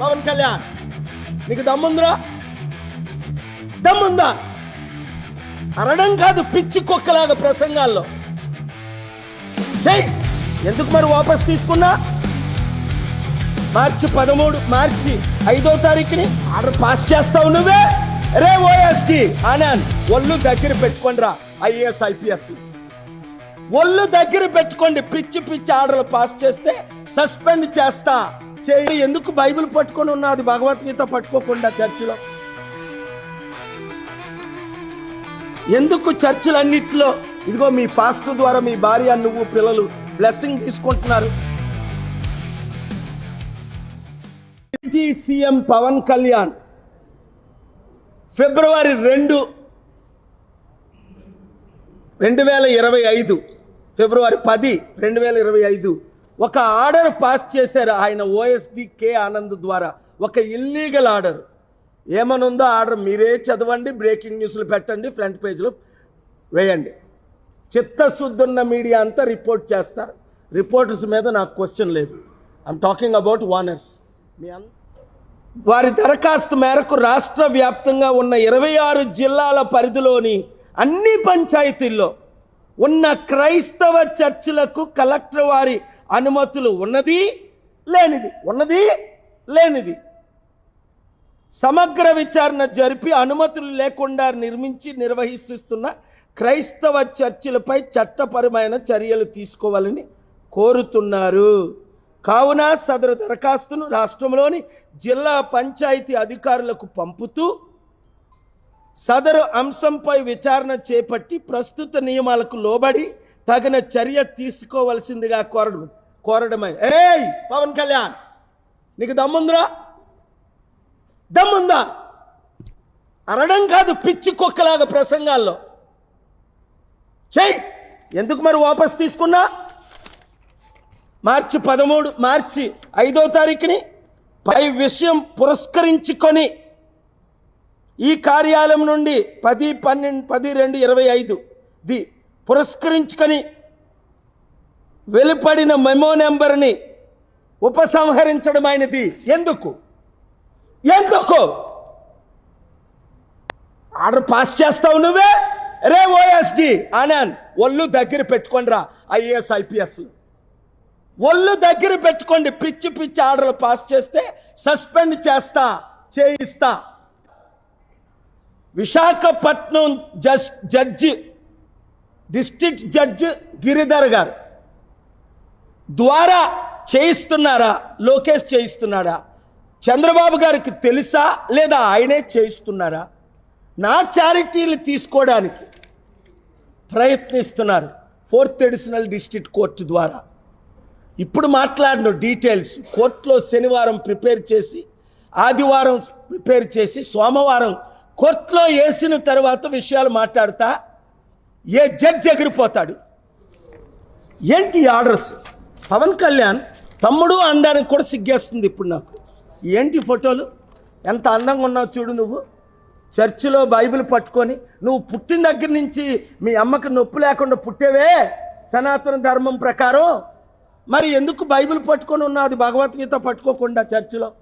పవన్ కళ్యాణ్. నీకు దమ్ముందిరా? దమ్ముందా? అరడం కాదు పిచ్చి కుక్కలాగా ప్రసంగాల్లో. చెయ్యి ఎందుకు మరి వాపస్ తీసుకున్నా? మార్చి పదమూడు మార్చి ఐదో తారీఖుని ఆర్డర్ పాస్ చేస్తావు నువ్వే? రే ఓఎస్టీ ఆనంద్ ఒళ్ళు దగ్గర పెట్టుకోండి రా ఐఏఎస్ ఐపీఎస్. ఒళ్ళు దగ్గర పెట్టుకోండి పిచ్చి పిచ్చి ఆర్డర్లు పాస్ చేస్తే సస్పెండ్ చేస్తా. చేయి ఎందుకు బైబిల్ పట్టుకొని ఉన్నది భగవద్గీత పట్టుకోకుండా చర్చిలో. ఎందుకు చర్చిలన్నిట్లో? ఇదిగో మీ పాస్టర్ ద్వారా మీ భార్య నువ్వు పిల్లలు బ్లెస్సింగ్ తీసుకుంటున్నారు. సీఎం పవన్ కళ్యాణ్ ఫిబ్రవరి రెండు రెండు వేల ఇరవై ఐదు ఫిబ్రవరి పది రెండు వేల ఇరవై ఐదు ఒక ఆర్డర్ పాస్ చేశారు ఆయన ఓఎస్డి కే ఆనంద్ ద్వారా. ఒక ఇల్లీగల్ ఆర్డర్ ఏమనుందో ఆర్డర్ మీరే చదవండి బ్రేకింగ్ న్యూస్లు పెట్టండి ఫ్రంట్ పేజ్లో వేయండి. చిత్తశుద్ధున్న మీడియా అంతా రిపోర్ట్ చేస్తారు. రిపోర్టర్స్ మీద నాకు క్వశ్చన్ లేదు. ఐమ్ టాకింగ్ అబౌట్ వానర్స్ మీ అన్ వారి దరఖాస్తు మేరకు రాష్ట్ర వ్యాప్తంగా ఉన్న ఇరవై ఆరు జిల్లాల పరిధిలోని అన్ని పంచాయతీల్లో ఉన్న క్రైస్తవ చర్చిలకు కలెక్టర్ వారి అనుమతులు ఉన్నది లేనిది. ఉన్నది లేనిది. సమగ్ర విచారణ జరిపి అనుమతులు లేకుండా నిర్మించి నిర్వహిస్తున్న క్రైస్తవ చర్చిలపై చట్టపరమైన చర్యలు తీసుకోవాలని కోరుతున్నారు. కావున సదరు దరఖాస్తును రాష్ట్రంలోని జిల్లా పంచాయతీ అధికారులకు పంపుతూ సదరు అంశంపై విచారణ చేపట్టి ప్రస్తుత నియమాలకు లోబడి తగిన చర్య తీసుకోవలసిందిగా కోరడం కోరడమై. ఏయ్ పవన్ కళ్యాణ్ నీకు దమ్ముందిరా? దమ్ముందా? అనడం కాదు పిచ్చి కుక్కలాగా ప్రసంగాల్లో. చెయ్యి ఎందుకు మరి వాపస్ తీసుకున్నా? మార్చి పదమూడు మార్చి ఐదో తారీఖుని పై విషయం పురస్కరించుకొని ఈ కార్యాలయం నుండి పది పన్నెండు పది రెండు ఇరవై ఐదు ది పురస్కరించుకొని వెలుపడిన మెమో నెంబర్ని ఉపసంహరించడమైనది ఎందుకు? ఎందుకు? ఆర్డర్ పాస్ చేస్తావు నువ్వే? రే ఓఎస్డి ఆనంద్ ఒళ్ళు దగ్గర పెట్టుకోండి రా ఐఏఎస్ ఐపీఎస్ ఒళ్ళు దగ్గర పెట్టుకోండి పిచ్చి పిచ్చి ఆర్డర్లు పాస్ చేస్తే సస్పెండ్ చేస్తా చేయిస్తా. Visakhapatnam just judge district judge Giridhar garu. ద్వారా చేయిస్తున్నారా? లోకేష్ చేయిస్తున్నాడా? చంద్రబాబు గారికి తెలుసా? లేదా ఆయనే చేయిస్తున్నారా? నా చారిటీలు తీసుకోవడానికి ప్రయత్నిస్తున్నారు ఫోర్త్ ఎడిషనల్ డిస్ట్రిక్ట్ కోర్టు ద్వారా. ఇప్పుడు మాట్లాడిన డీటెయిల్స్ కోర్టులో శనివారం ప్రిపేర్ చేసి ఆదివారం ప్రిపేర్ చేసి సోమవారం కోర్టులో వేసిన తర్వాత విషయాలు మాట్లాడతా ఏ జడ్జి ఎగిరిపోతాడు? ఏంటి ఈ ఆర్డర్స్? పవన్ కళ్యాణ్ తమ్ముడు అందానికి కూడా సిగ్గేస్తుంది ఇప్పుడు నాకు. ఏంటి ఫోటోలు? ఎంత అందంగా ఉన్నావు చూడు నువ్వు. చర్చిలో బైబిల్ పట్టుకొని నువ్వు పుట్టిన దగ్గర నుంచి మీ అమ్మకి నొప్పి లేకుండా పుట్టేవే సనాతన ధర్మం ప్రకారం. మరి ఎందుకు బైబిల్ పట్టుకొని ఉన్నది భగవద్గీత పట్టుకోకుండా చర్చిలో.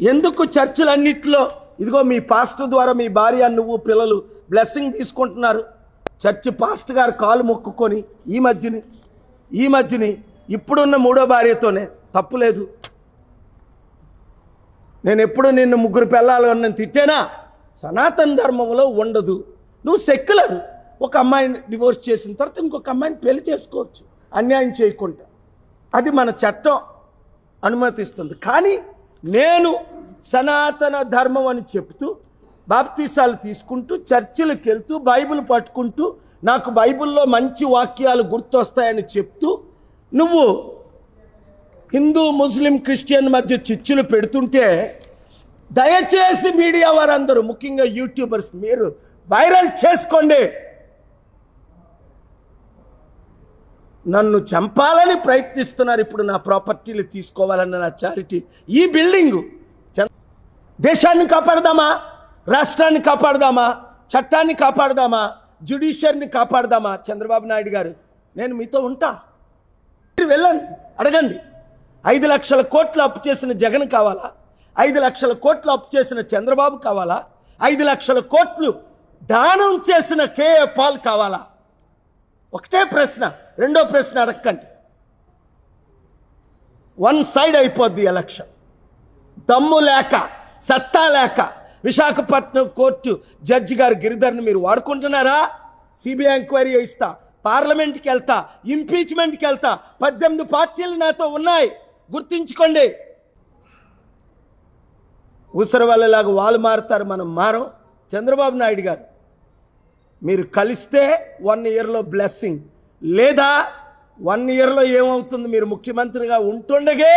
ఎందుకు చర్చిలన్నిటిలో ఇదిగో మీ పాస్టర్ ద్వారా మీ భార్య నువ్వు పిల్లలు బ్లెస్సింగ్ తీసుకుంటున్నారు. చర్చి పాస్టర్ గారు కాలు మొక్కుకొని ఈ మధ్యని ఈ మధ్యని ఇప్పుడున్న మూడో భార్యతోనే తప్పులేదు నేను ఎప్పుడు నిన్ను ముగ్గురు పిల్లలు నన్ను తిట్టేనా? సనాతన ధర్మంలో ఉండదు. నువ్వు సెక్యులర్. ఒక అమ్మాయిని డివోర్స్ చేసిన తర్వాత ఇంకొక అమ్మాయిని పెళ్ళి చేసుకోవచ్చు. అన్యాయం చేయకుండా. అది మన చట్టం అనుమతిస్తుంది. కానీ నేను సనాతన ధర్మం అని చెప్తూ బాప్తీసాలు తీసుకుంటూ చర్చిలకు వెళ్తూ బైబిల్ పట్టుకుంటూ నాకు బైబిల్లో మంచి వాక్యాలు గుర్తొస్తాయని చెప్తూ నువ్వు హిందూ ముస్లిం క్రిస్టియన్ మధ్య చిచ్చులు పెడుతుంటే దయచేసి మీడియా వారందరూ ముఖ్యంగా యూట్యూబర్స్ మీరు వైరల్ చేసుకోండి. నన్ను చంపాలని ప్రయత్నిస్తున్నారు ఇప్పుడు నా ప్రాపర్టీలు తీసుకోవాలన్న నా చారిటీ. ఈ బిల్డింగు దేశాన్ని కాపాడదామా? రాష్ట్రాన్ని కాపాడదామా? చట్టాన్ని కాపాడదామా? జ్యుడిషియర్ని కాపాడదామా? చంద్రబాబు నాయుడు గారు నేను మీతో ఉంటా. మీరు వెళ్ళండి అడగండి. ఐదు లక్షల కోట్లు అప్పు చేసిన జగన్ కావాలా? ఐదు లక్షల కోట్లు అప్పు చేసిన చంద్రబాబు కావాలా? ఐదు లక్షల కోట్లు దానం చేసిన కేఏ పాల్ కావాలా? ఒకటే ప్రశ్న రెండో ప్రశ్న అడగండి వన్ సైడ్ అయిపోద్ది ఎలక్షన్. దమ్ము లేక సత్తా లేక విశాఖపట్నం కోర్టు జడ్జి గారు గిరిధర్ని మీరు వాడుకుంటున్నారా? సిబిఐ ఎంక్వైరీ ఇస్తా పార్లమెంట్కి వెళ్తా. ఇంపీచ్మెంట్కి వెళ్తా. పద్దెనిమిది పార్టీలు నాతో ఉన్నాయి. గుర్తించుకోండి. ఊసరి వాళ్ళలాగా వాళ్ళు మారుతారు మనం మారం. చంద్రబాబు నాయుడు గారు మీరు కలిస్తే వన్ ఇయర్లో బ్లెస్సింగ్ లేదా వన్ ఇయర్లో ఏమవుతుంది? మీరు ముఖ్యమంత్రిగా ఉంటుండగే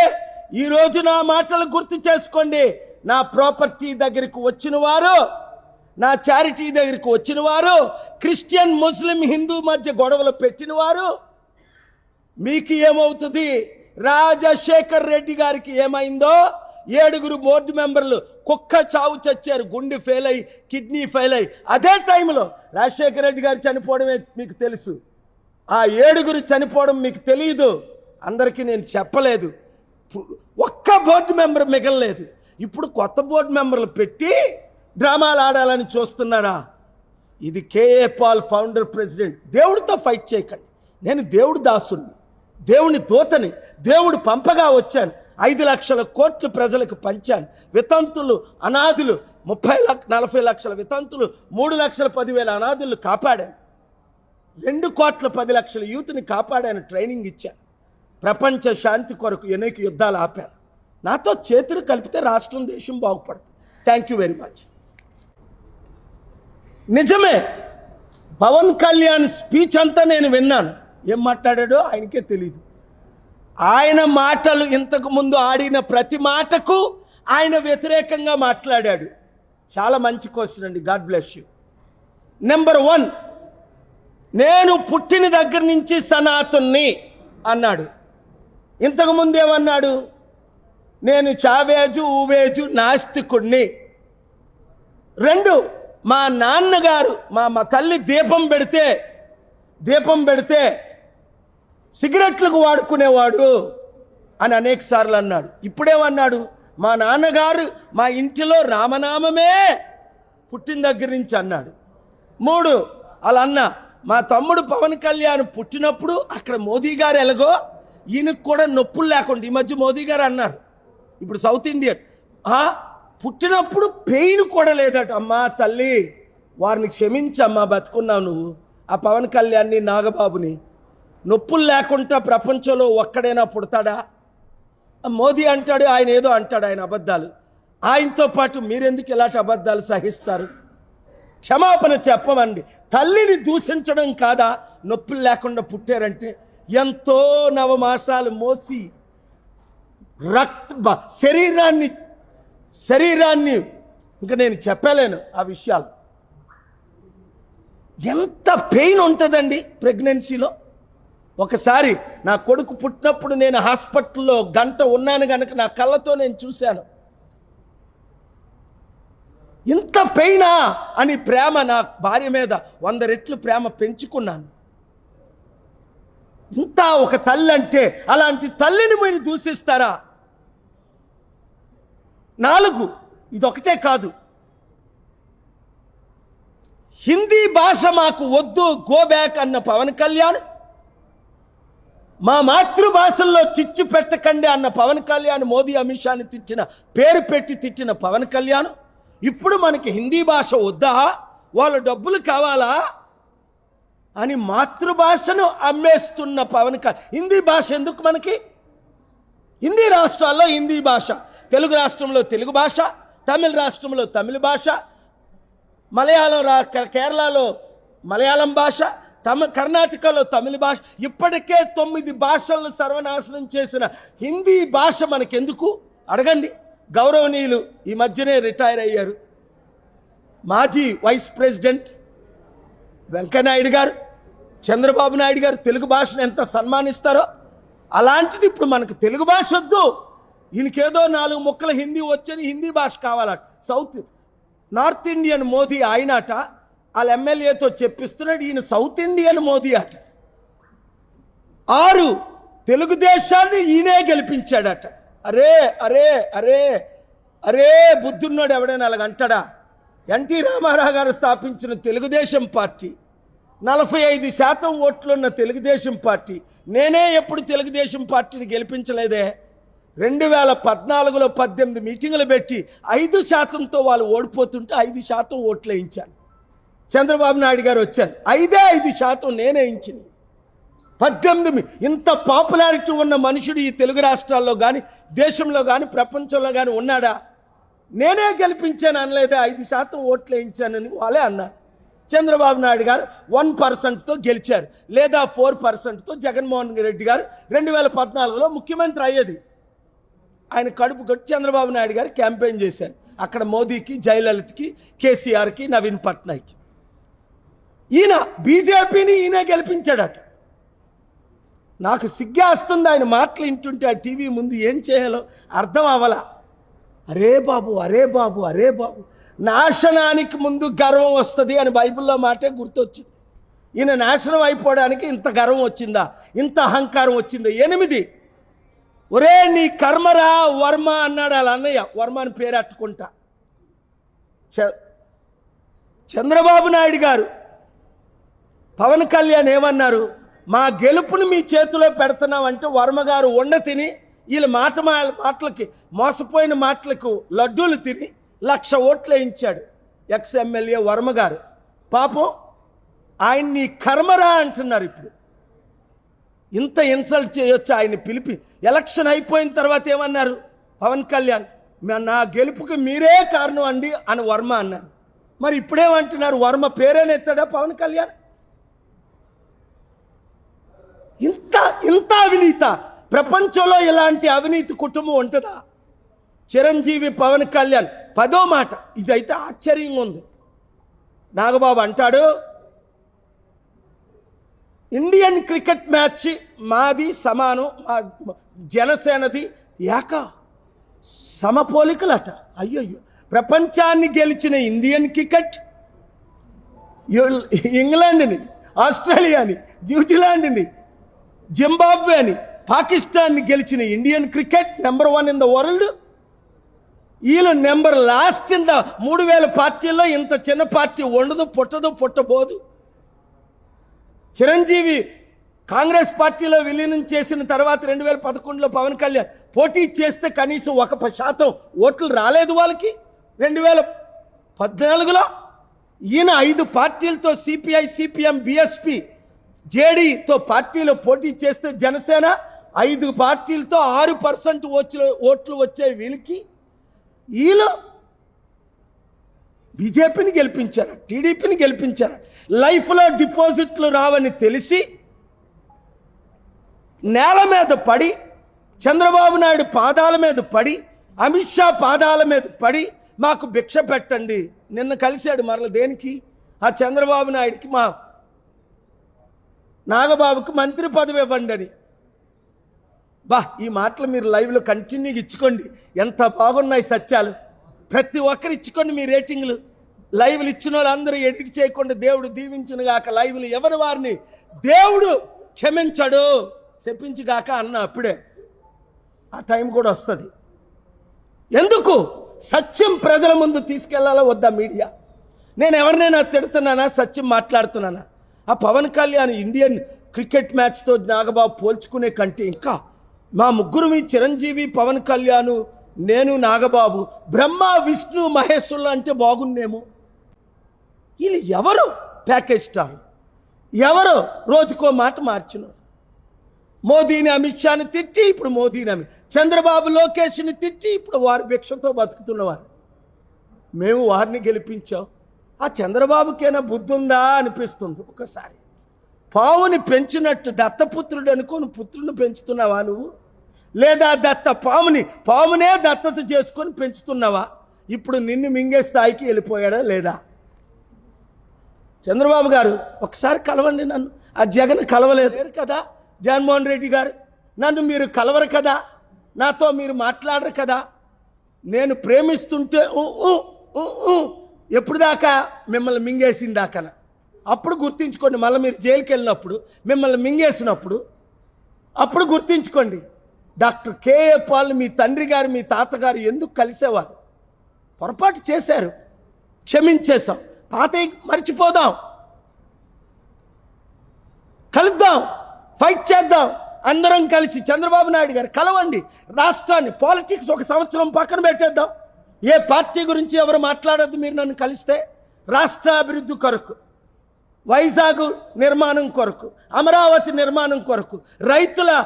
ఈరోజు నా మాటలు గుర్తు చేసుకోండి. నా ప్రాపర్టీ దగ్గరికి వచ్చిన వారు నా చారిటీ దగ్గరికి వచ్చిన వారు క్రిస్టియన్ ముస్లిం హిందూ మధ్య గొడవలు పెట్టిన వారు మీకు ఏమవుతుంది? రాజశేఖర్ రెడ్డి గారికి ఏమైందో? ఏడుగురు బోర్డు మెంబర్లు కుక్క చావు చచ్చారు గుండె ఫెయిల్ అయ్యి కిడ్నీ ఫెయిల్ అయ్యి. అదే టైంలో రాజశేఖర్ రెడ్డి గారు చనిపోవడమే మీకు తెలుసు. ఆ ఏడుగురు చనిపోవడం మీకు తెలియదు. అందరికీ నేను చెప్పలేదు. ఒక్క బోర్డు మెంబర్ మిగలలేదు. ఇప్పుడు కొత్త బోర్డు మెంబర్లు పెట్టి డ్రామాలు ఆడాలని చూస్తున్నారా? ఇది K A Paul founder president. దేవుడితో ఫైట్ చేయకండి. నేను దేవుడు దాసుని దేవుని దూతని దేవుడు పంపగా వచ్చాను. ఐదు లక్షల కోట్లు ప్రజలకు పంచాను. వితంతులు అనాథులు ముప్పై లక్ష నలభై లక్షల వితంతులు మూడు లక్షల పదివేల అనాథులు కాపాడాను. రెండు కోట్ల పది లక్షల యూత్ని కాపాడాను ట్రైనింగ్ ఇచ్చాను. ప్రపంచ శాంతి కొరకు అనేక యుద్ధాలు ఆపాను. నాతో చేతులు కలిపితే రాష్ట్రం దేశం బాగుపడుతుంది. థ్యాంక్ యూ వెరీ మచ్ నిజమే పవన్ కళ్యాణ్ స్పీచ్ అంతా నేను విన్నాను. ఏం మాట్లాడాడో ఆయనకే తెలియదు ఆయన మాటలు ఇంతకు ముందు ఆడిన ప్రతి మాటకు ఆయన వ్యతిరేకంగా మాట్లాడాడు. చాలా మంచి క్వశ్చన్ అండి. God bless you number one నేను పుట్టిన దగ్గర నుంచి సనాతున్ని అన్నాడు. ఇంతకు ముందు ఏమన్నాడు? నేను చావేజు ఊవేజు నాస్తికుణ్ణి. రెండు మా నాన్నగారు మా మా తల్లి దీపం పెడితే దీపం పెడితే సిగరెట్లకు వాడుకునేవాడు అని అనేక సార్లు అన్నాడు. ఇప్పుడేమన్నాడు? మా నాన్నగారు మా ఇంటిలో రామనామమే పుట్టిన దగ్గర నుంచి అన్నాడు. మూడు అలా అన్న మా తమ్ముడు పవన్ కళ్యాణ్ పుట్టినప్పుడు అక్కడ మోదీ గారు ఎలాగో ఈయనకు కూడా నొప్పులు లేకుండా ఈ మధ్య మోదీ గారు అన్నారు. ఇప్పుడు సౌత్ ఇండియన్. ఆ, పుట్టినప్పుడు పెయిన్ కూడా లేదట. అమ్మా తల్లి వారిని క్షమించమ్మా బతుకున్నావు నువ్వు. ఆ పవన్ కళ్యాణ్ని నాగబాబుని నొప్పులు లేకుండా ప్రపంచంలో ఒక్కడైనా పుడతాడా? మోదీ అంటాడు ఆయన ఏదో అంటాడు ఆయన అబద్ధాలు. ఆయనతో పాటు మీరెందుకు ఇలాంటి అబద్ధాలు సహిస్తారు? క్షమాపణ చెప్పమండి. తల్లిని దూషించడం కాదా? నొప్పులు లేకుండా పుట్టారంటే ఎంతో నవమాసాలు మోసి రక్త బ- శరీరాన్ని శరీరాన్ని ఇంకా నేను చెప్పలేను ఆ విషయాలు. ఎంత పెయిన్ ఉంటుందండి ప్రెగ్నెన్సీలో? ఒకసారి నా కొడుకు పుట్టినప్పుడు నేను హాస్పిటల్లో గంట ఉన్నాను కనుక నా కళ్ళతో నేను చూశాను. ఇంత పెయినా అని ప్రేమ నా భార్య మీద వంద రెట్లు ప్రేమ పెంచుకున్నాను. ఇంత ఒక తల్లి అంటే అలాంటి తల్లిని మీరు దూషిస్తారా? నాలుగు. ఇదొకటే కాదు. హిందీ భాష మాకు వద్దు గో బ్యాక్ అన్న పవన్ కళ్యాణ్. మా మాతృభాషల్లో చిచ్చు పెట్టకండి అన్న పవన్ కళ్యాణ్ మోదీ అమిత్ షాని తిట్టిన పేరు పెట్టి తిట్టిన పవన్ కళ్యాణ్. ఇప్పుడు మనకి హిందీ భాష వద్దా? వాళ్ళ డబ్బులు కావాలా? అని మాతృభాషను అమ్మేస్తున్న పవన్ కళ్యాణ్ హిందీ భాష ఎందుకు మనకి? హిందీ రాష్ట్రాల్లో హిందీ భాష. తెలుగు రాష్ట్రంలో తెలుగు భాష తమిళ రాష్ట్రంలో తమిళ భాష మలయాళం రా కేరళలో మలయాళం భాష తమ కర్ణాటకలో తమిళ భాష ఇప్పటికే తొమ్మిది భాషలను సర్వనాశనం చేసిన హిందీ భాష మనకెందుకు? అడగండి. గౌరవనీయులు ఈ మధ్యనే రిటైర్ అయ్యారు. మాజీ వైస్ ప్రెసిడెంట్ వెంకయ్యనాయుడు గారు చంద్రబాబు నాయుడు గారు తెలుగు భాషను ఎంత సన్మానిస్తారో అలాంటిది ఇప్పుడు మనకు తెలుగు భాష వద్దు. ఈయనకేదో నాలుగు ముక్కల హిందీ వచ్చని హిందీ భాష కావాలట. సౌత్ నార్త్ ఇండియన్ మోదీ ఆయనట వాళ్ళ ఎమ్మెల్యేతో చెప్పిస్తున్నాడు ఈయన సౌత్ ఇండియన్ మోదీ అట. ఆరు తెలుగుదేశాన్ని ఈయనే గెలిపించాడట. అరే అరే అరే అరే బుద్ధున్నాడు ఎవడైనా అలాగ అంటాడా? ఎన్టీ రామారావు గారు స్థాపించిన తెలుగుదేశం పార్టీ నలభై ఐదు శాతం ఓట్లున్న తెలుగుదేశం పార్టీ నేనే ఎప్పుడు తెలుగుదేశం పార్టీని గెలిపించలేదే? రెండు వేల పద్నాలుగులో పద్దెనిమిది మీటింగులు పెట్టి ఐదు శాతంతో వాళ్ళు ఓడిపోతుంటే ఐదు శాతం ఓట్లు వేయించాను చంద్రబాబు నాయుడు గారు వచ్చారు. ఐదే ఐదు శాతం నేనే ఇచ్చింది పద్దెనిమిది ఇంత పాపులారిటీ ఉన్న మనుషుడు ఈ తెలుగు రాష్ట్రాల్లో కానీ దేశంలో కానీ ప్రపంచంలో కానీ ఉన్నాడా? నేనే గెలిపించాను అనలేదే ఐదు శాతం ఓట్లు వేయించానని వాళ్ళే అన్నారు. చంద్రబాబు నాయుడు గారు వన్ పర్సెంట్తో గెలిచారు. లేదా ఫోర్ పర్సెంట్తో జగన్మోహన్ రెడ్డి గారు రెండు వేల పద్నాలుగులో ముఖ్యమంత్రి అయ్యేది. ఆయన కడుపు కొట్టి చంద్రబాబు నాయుడు గారు క్యాంపెయిన్ చేశారు. అక్కడ మోదీకి జయలలితకి కేసీఆర్కి నవీన్ పట్నాయక్కి. ఈయన బీజేపీని ఈయన గెలిపించాడట. నాకు సిగ్గేస్తుంది ఆయన మాటలు వింటుంటే ఆ టీవీ ముందు ఏం చేయాలో అర్థం అవ్వలా. అరే బాబు అరే బాబు అరే బాబు. నాశనానికి ముందు గర్వం వస్తుంది అని బైబిల్లో మాటే గుర్తొచ్చింది. ఈయన నాశనం అయిపోవడానికి ఇంత గర్వం వచ్చిందా? ఇంత అహంకారం వచ్చిందా? ఎనిమిది ఒరే నీ కర్మరా వర్మ అన్నాడు వాళ్ళ అన్నయ్య. వర్మ అని పేరట్టుకుంటా చ- చంద్రబాబు నాయుడు గారు పవన్ కళ్యాణ్ ఏమన్నారు? మా గెలుపుని మీ చేతిలో పెడుతున్నామంటే వర్మ గారు వండ తిని వీళ్ళ మాట మాటలకి మోసపోయిన మాటలకు లడ్డూలు తిని లక్ష ఓట్లు వేయించాడు ఎక్స్ ఎమ్మెల్యే వర్మ గారు. పాపం ఆయన్ని కర్మరా అంటున్నారు ఇప్పుడు. ఇంత ఇన్సల్ట్ చేయొచ్చు ఆయన పిలిపి? ఎలక్షన్ అయిపోయిన తర్వాత ఏమన్నారు? పవన్ కళ్యాణ్ "మా- నా గెలుపుకి మీరే కారణం అండి అని వర్మ అన్నారు. మరి ఇప్పుడేమంటున్నారు? వర్మ పేరేనెత్తాడా పవన్ కళ్యాణ్? ఇంత ఇంత అవినీత! ప్రపంచంలో ఇలాంటి అవినీతి కుటుంబం ఉంటుందా? చిరంజీవి పవన్ కళ్యాణ్ పదో మాట. ఇదైతే ఆశ్చర్యంగా ఉంది. నాగబాబు అంటాడు ఇండియన్ క్రికెట్ మ్యాచ్ మాది సమానం మా జనసేనది యాక సమపోలికలట. అయ్యయ్యో. ప్రపంచాన్ని గెలిచిన ఇండియన్ క్రికెట్ యు- ఇంగ్లాండ్ని ఆస్ట్రేలియాని న్యూజిలాండ్ని జింబాబ్వేని పాకిస్తాన్ని గెలిచిన Indian cricket number one in the world. వీళ్ళు నెంబర్ లాస్ట్ ఇన్ ద మూడు వేల పార్టీల్లో ఇంత చిన్న పార్టీ ఉండదు పుట్టదు పుట్టబోదు. చిరంజీవి కాంగ్రెస్ పార్టీలో విలీనం చేసిన తర్వాత రెండు వేల పదకొండులో పవన్ కళ్యాణ్ పోటీ చేస్తే కనీసం ఒక శాతం ఓట్లు రాలేదు వాళ్ళకి. రెండు వేల పద్నాలుగులో ఈయన ఐదు పార్టీలతో సిపిఐ సిపిఎం బిఎస్పి జేడీతో పార్టీలో పోటీ చేస్తే జనసేన ఐదు పార్టీలతో ఆరు పర్సెంట్ ఓట్లు ఓట్లు వచ్చే వీళ్ళకి. వీళ్ళు బీజేపీని గెలిపించారు? టీడీపీని గెలిపించారు? లైఫ్లో డిపాజిట్లు రావని తెలిసి నేల మీద పడి చంద్రబాబు నాయుడు పాదాల మీద పడి అమిత్ షా పాదాల మీద పడి మాకు భిక్ష పెట్టండి. నిన్న కలిశాడు మరల దేనికి? ఆ చంద్రబాబు నాయుడికి మా నాగబాబుకి మంత్రి పదవి ఇవ్వండి అని. బా ఈ మాటలు మీరు లైవ్లో కంటిన్యూగా ఇచ్చుకోండి. ఎంత బాగున్నాయి సత్యాలు. ప్రతి ఒక్కరు ఇచ్చుకోండి మీ రేటింగ్లు. లైవ్లు ఇచ్చిన వాళ్ళందరూ ఎడిట్ చేయకుండా దేవుడు దీవించిన గాక. లైవ్లు ఎవరి వారిని? దేవుడు క్షమించడు. చెప్పించిగాక అన్న అప్పుడే. ఆ టైం కూడా వస్తుంది. ఎందుకు? సత్యం ప్రజల ముందు తీసుకెళ్ళాలా వద్దా మీడియా? నేను ఎవరినైనా తిడుతున్నానా? సత్యం మాట్లాడుతున్నానా? ఆ పవన్ కళ్యాణ్ ఇండియన్ క్రికెట్ మ్యాచ్తో నాగబాబు పోల్చుకునే కంటే ఇంకా మా ముగ్గురు మీ చిరంజీవి పవన్ కళ్యాణ్ నేను నాగబాబు బ్రహ్మ విష్ణు మహేశ్వరులు అంటే బాగుండేమో. వీళ్ళు ఎవరు? Package star. ఎవరు? రోజుకో మాట మార్చినారు. మోదీని అమిత్ షాని తిట్టి ఇప్పుడు మోదీని అమి చంద్రబాబు లోకేష్ని తిట్టి ఇప్పుడు వారి భిక్షతో బతుకుతున్నవారు. మేము వారిని గెలిపించాం. ఆ చంద్రబాబుకైనా బుద్ధి ఉందా అనిపిస్తుంది ఒకసారి. పావుని పెంచినట్టు దత్తపుత్రుడు అనుకోని పుత్రుని పెంచుతున్నావా నువ్వు? లేదా దత్త పాముని పామునే దత్తత చేసుకొని పెంచుతున్నావా? ఇప్పుడు నిన్ను మింగే స్థాయికి వెళ్ళిపోయాడా లేదా? చంద్రబాబు గారు ఒకసారి కలవండి నన్ను. ఆ జగన్ కలవలేదు కదా జగన్మోహన్ రెడ్డి గారు. నన్ను మీరు కలవరు కదా నాతో మీరు మాట్లాడరు కదా. నేను ప్రేమిస్తుంటే ఎప్పుడు దాకా మిమ్మల్ని మింగేసిన దాకా అప్పుడు గుర్తించుకోండి మళ్ళీ మీరు జైలుకి వెళ్ళినప్పుడు మిమ్మల్ని మింగేసినప్పుడు అప్పుడు గుర్తించుకోండి. డాక్టర్ కేఏ పాల్ మీ తండ్రి గారు మీ తాతగారు ఎందుకు కలిసేవారు? పొరపాటు చేశారు. క్షమించేశాం. పాత మర్చిపోదాం. కలుద్దాం. ఫైట్ చేద్దాం. అందరం కలిసి చంద్రబాబు నాయుడు గారు కలవండి. రాష్ట్రాన్ని పాలిటిక్స్ ఒక సంవత్సరం పక్కన పెట్టేద్దాం. ఏ పార్టీ గురించి ఎవరు మాట్లాడద్దు మీరు నన్ను కలిస్తే? రాష్ట్ర అభివృద్ధి కొరకు వైజాగ్ నిర్మాణం కొరకు అమరావతి నిర్మాణం కొరకు రైతుల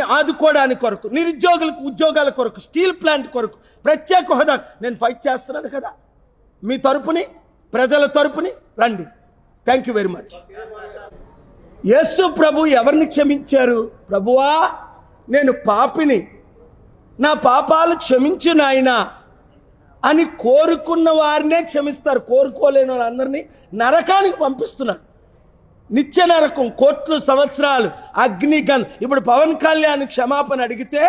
ఆదుకోవడానికి కొరకు నిరుద్యోగులకు ఉద్యోగాల కొరకు స్టీల్ ప్లాంట్ కొరకు ప్రత్యేక హోదా నేను ఫైట్ చేస్తున్నాను కదా. మీ తరపుని ప్రజల తరపుని రండి. Thank you very much Yesu ప్రభు ఎవరిని క్షమించారు? ప్రభువా నేను పాపిని. నా పాపాలు క్షమించు నాయనా అని కోరుకున్న వారినే క్షమిస్తారు. కోరుకోలేని వాళ్ళందరినీ నరకానికి పంపిస్తున్నారు. నిత్య నరకం కోట్లు సంవత్సరాలు అగ్నిగన్. ఇప్పుడు పవన్ కళ్యాణ్ క్షమాపణ అడిగితే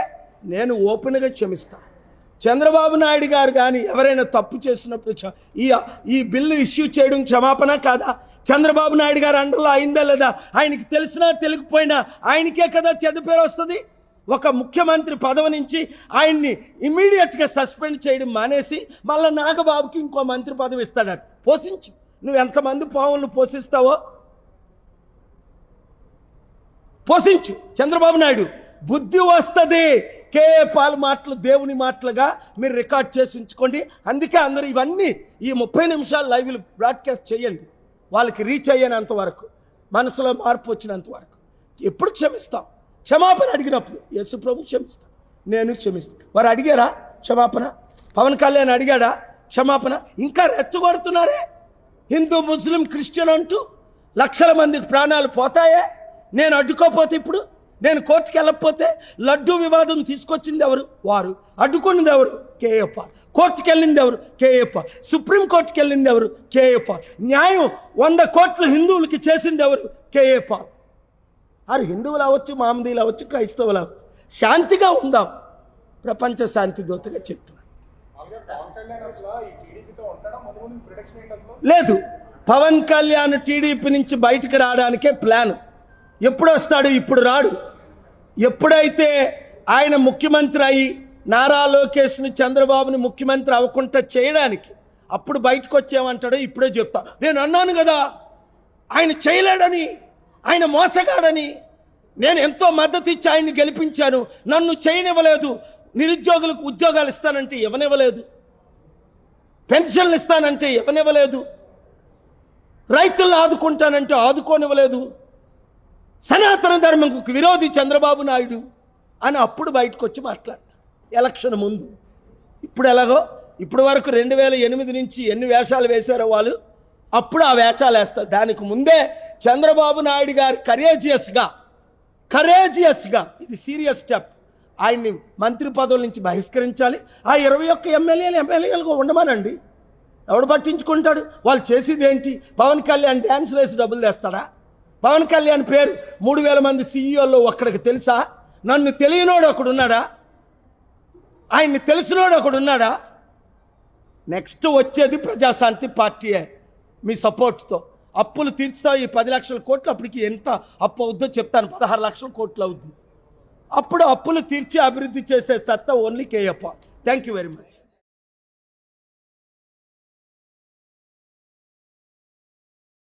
నేను ఓపెన్గా క్షమిస్తాను చంద్రబాబు నాయుడు గారు కానీ ఎవరైనా తప్పు చేసినప్పుడు ఈ ఈ బిల్లు ఇష్యూ చేయడం క్షమాపణ కాదా? చంద్రబాబు నాయుడు గారు అండర్లో అయిందా లేదా? ఆయనకి తెలిసినా తెలియకపోయినా ఆయనకే కదా చెడ్డ పేరు వస్తుంది? ఒక ముఖ్యమంత్రి పదవి నుంచి ఆయన్ని ఇమీడియట్గా సస్పెండ్ చేయడం మానేసి మళ్ళీ నాగబాబుకి ఇంకో మంత్రి పదవి ఇస్తాడట. పోషించు. నువ్వు ఎంతమంది పావులను పోషిస్తావో పోషించు. చంద్రబాబు నాయుడు బుద్ధి వస్తుంది. కే పాల్ మాటలు దేవుని మాటలుగా మీరు రికార్డ్ చేసి ఉంచుకోండి. అందుకే అందరూ ఇవన్నీ ఈ ముప్పై నిమిషాలు లైవ్లు బ్రాడ్కాస్ట్ చేయండి. వాళ్ళకి రీచ్ అయ్యేంత వరకు మనసులో మార్పు వచ్చినంత వరకు. ఎప్పుడు క్షమిస్తాం? క్షమాపణ అడిగినప్పుడు యేసు ప్రభు క్షమిస్తాం నేను క్షమిస్తాను వారు అడిగారా? క్షమాపణ? పవన్ కళ్యాణ్ అడిగాడా? క్షమాపణ? ఇంకా రెచ్చగొడుతున్నారే? హిందూ ముస్లిం క్రిస్టియన్ అంటూ లక్షల మందికి ప్రాణాలు పోతాయే? నేను అడ్డుకోపోతే ఇప్పుడు? నేను కోర్టుకి వెళ్ళకపోతే లడ్డూ వివాదం తీసుకొచ్చింది ఎవరు? వారు. అడ్డుకున్నది ఎవరు? కేఏప. కోర్టుకి వెళ్ళింది ఎవరు? కేఏప. సుప్రీంకోర్టుకి వెళ్ళింది ఎవరు? కేఏప. న్యాయం వంద కోట్ల హిందువులకి చేసింది ఎవరు? కేఏప. అరు హిందువులు అవ్వచ్చు మామదీలు అవ్వచ్చు క్రైస్తవులు అవ్వచ్చు. శాంతిగా ఉందాం. ప్రపంచ శాంతి దూతగా చెప్తున్నా. లేదు. పవన్ కళ్యాణ్ టీడీపీ నుంచి బయటకు రావడానికే ప్లాన్. ఎప్పుడు వస్తాడు ఇప్పుడు రాడు. ఎప్పుడైతే ఆయన ముఖ్యమంత్రి అయి నారా లోకేష్ని చంద్రబాబుని ముఖ్యమంత్రి అవ్వకుండా చేయడానికి అప్పుడు బయటకు వచ్చేమంటాడో ఇప్పుడే చెప్తా. నేను అన్నాను కదా ఆయన చేయలేడని ఆయన మోసగాడని నేను ఎంతో మద్దతు ఇచ్చి ఆయన్ని గెలిపించాను. నన్ను చేయనివ్వలేదు. నిరుద్యోగులకు ఉద్యోగాలు ఇస్తానంటే ఇవ్వనివ్వలేదు. పెన్షన్లు ఇస్తానంటే ఇవ్వనివ్వలేదు. రైతులను ఆదుకుంటానంటే ఆదుకోనివ్వలేదు. సనాతన ధర్మంకు విరోధి చంద్రబాబు నాయుడు అని అప్పుడు బయటకు వచ్చి మాట్లాడతాడు. ఎలక్షన్ ముందు. ఇప్పుడు ఎలాగో? ఇప్పటి వరకు రెండు వేల ఎనిమిది నుంచి ఎన్ని వేషాలు వేశారో వాళ్ళు? అప్పుడు ఆ వేషాలు వేస్తారు. దానికి ముందే చంద్రబాబు నాయుడు గారు కరేజియస్గా కరేజియస్గా ఇది సీరియస్ స్టెప్. ఆయన్ని మంత్రి పదవుల నుంచి బహిష్కరించాలి. ఆ ఇరవై ఒక్క ఎమ్మెల్యేలు ఎమ్మెల్యేలుగా ఉండమనండి. ఎవడు పట్టించుకుంటాడు? వాళ్ళు చేసేది ఏంటి పవన్ కళ్యాణ్ డ్యాన్స్ వేసి డబ్బులు తెస్తాడా? పవన్ కళ్యాణ్ పేరు మూడు వేల మంది సీఈఓల్లో ఒక్కడికి తెలుసా? నన్ను తెలియనోడు ఒకడున్నాడా ఆయన్ని తెలిసినోడు ఒకడున్నాడా నెక్స్ట్ వచ్చేది ప్రజాశాంతి పార్టీయే మీ సపోర్ట్తో. అప్పులు తీర్చుతా ఈ పది లక్షల కోట్లు అప్పటికి ఎంత అప్పు అవుద్దో చెప్తాను. పదహారు లక్షల కోట్లు అవుద్ది. అప్పుడు అప్పులు తీర్చి అభివృద్ధి చేసే సత్తా ఓన్లీ కేయప్ప థ్యాంక్ యూ వెరీ మచ్